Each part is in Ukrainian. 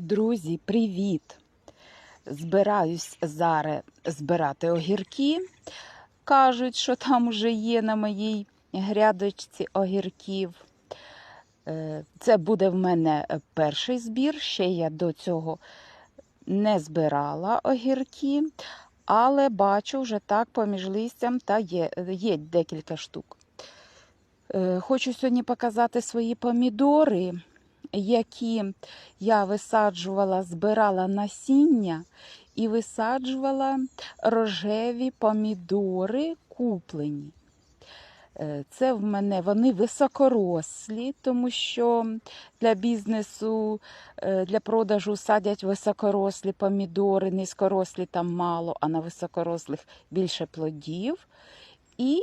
Друзі, привіт! Збираюсь зараз збирати огірки. Кажуть, що там вже є на моїй грядочці огірків. Е, Це буде в мене перший збір. Ще я до цього не збирала огірки, але бачу вже так поміж листям та є, є декілька штук. Е, Хочу сьогодні показати свої помідори, які я висаджувала, збирала насіння і висаджувала рожеві помідори куплені. Е, Це в мене вони високорослі, тому що для бізнесу, е, для продажу садять високорослі помідори, низькорослі там мало, а на високорослих більше плодів. І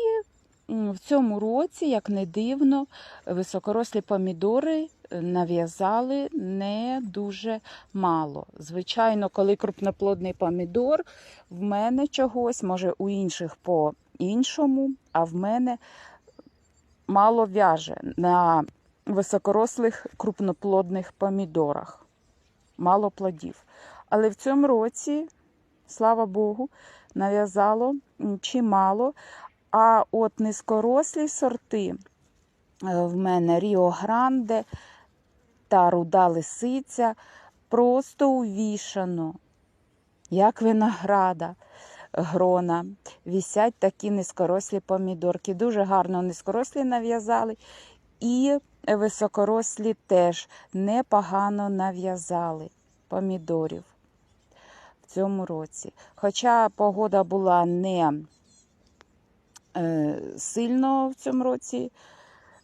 в цьому році, як не дивно, високорослі помідори е, нав'язали не дуже мало. Звичайно, коли крупноплодний помідор, в мене чогось, може у інших по-іншому, а в мене мало в'яже на високорослих крупноплодних помідорах. Мало плодів. Але в цьому році, слава Богу, нав'язало чимало. А от низькорослі сорти е, в мене Ріо Гранде та руда лисиця просто увішано, як винограда грона. Вісять такі низькорослі помідорки. Дуже гарно низькорослі нав'язали. І високорослі теж непогано нав'язали помідорів в цьому році. Хоча погода була не сильно в цьому році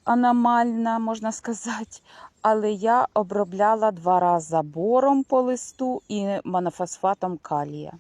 аномальна, можна сказати. Але я обробляла два рази бором по листу і монофосфатом калія.